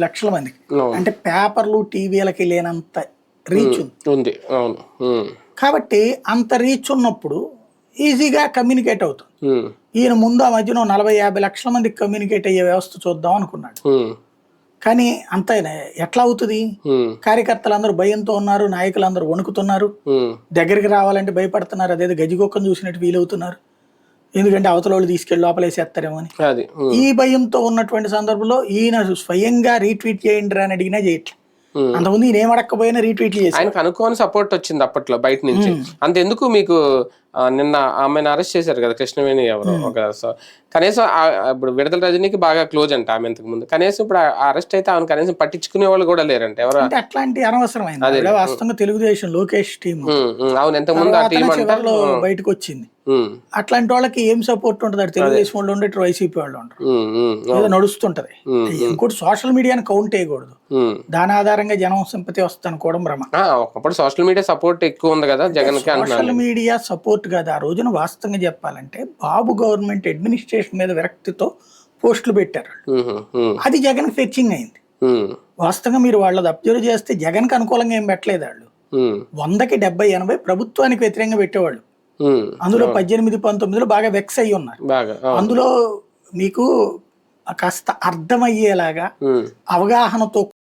లక్షల మందికి. అంటే పేపర్లు టీవీలకి లేనంత రీచ్ ఉంది. అవును కాబట్టి అంత రీచ్ ఉన్నప్పుడు ఈజీగా కమ్యూనికేట్ అవుతుంది. ఈయన ముందు ఆ మధ్యన నలభై యాభై లక్షల మందికి కమ్యూనికేట్ అయ్యే వ్యవస్థ చూద్దాం అనుకున్నాడు. కానీ అంత ఎట్లా అవుతుంది? ఉమ్, కార్యకర్తలు అందరూ భయంతో ఉన్నారు నాయకులు అందరూ వణుకుతున్నారు దగ్గరికి రావాలంటే భయపడుతున్నారు అదేదో గజిగొక్కను చూసినట్టు వీలవుతున్నారు. ఎందుకంటే అవతల వాళ్ళు తీసుకెళ్ళి లోపలేసేస్తారేమో అని. ఈ భయంతో ఉన్నటువంటి సందర్భంలో ఈయన స్వయంగా రీట్వీట్ చేయండి అని అడిగినా చేయట్లే. ఉమ్. అంతకుముందు ఈయన ఏం అడగకపోయినా రీట్వీట్ చేసి ఆయనకు అనుకోని సపోర్ట్ వచ్చింది అప్పట్లో బయట నుంచి. అంతెందుకు మీకు నిన్న ఆమెను అరెస్ట్ చేశారు కదా కృష్ణవేణి ఎవరు ఒక కనీసం ఇప్పుడు విడుదల రజనీకి బాగా క్లోజ్ అంట ఆమె ఇంతకు ముందు కనీసం ఇప్పుడు అరెస్ట్ అయితే ఆమెను కనీసం పట్టించుకునే వాళ్ళు కూడా లేరంట ఎవరు అంటే అట్లాంటి అనవసరమైంది. వాస్తవంగా Telugu Desam Lokesh team um, um, అవును ఇంతకు ముందు ఆ టీం బయటకు వచ్చింది. అట్లాంటి వాళ్ళకి ఏం సపోర్ట్ ఉంటుంది తెలుగుదేశం వాళ్ళు ఉండేటు వైసీపీ వాళ్ళు ఏదో నడుస్తుంటది. ఇంకోటి సోషల్ మీడియాని కౌంట్ చేయకూడదు. దాని ఆధారంగా జనం సింపతి వస్తుంది అనుకోవడం భ్రమ. ఒకప్పుడు సోషల్ మీడియా సపోర్ట్ ఎక్కువ ఉంది కదా జగన్ సోషల్ మీడియా సపోర్ట్ కాదు. ఆ రోజున వాస్తవంగా చెప్పాలంటే బాబు గవర్నమెంట్ అడ్మినిస్ట్రేషన్ మీద విరక్తితో పోస్టులు పెట్టారు అది జగన్ ఫెచ్చింగ్ అయింది. వాస్తవంగా మీరు వాళ్ళది అబ్జర్వ్ చేస్తే జగన్కి అనుకూలంగా ఏం పెట్టలేదు వాళ్ళు. వందకి డెబ్బై ఎనభై ప్రభుత్వానికి వ్యతిరేకంగా పెట్టేవాళ్ళు. అందులో పద్దెనిమిది పంతొమ్మిదిలో బాగా వెక్స్ అయ్యి ఉన్నారు. అందులో మీకు కాస్త అర్థమయ్యేలాగా ఉమ్, అవగాహనతో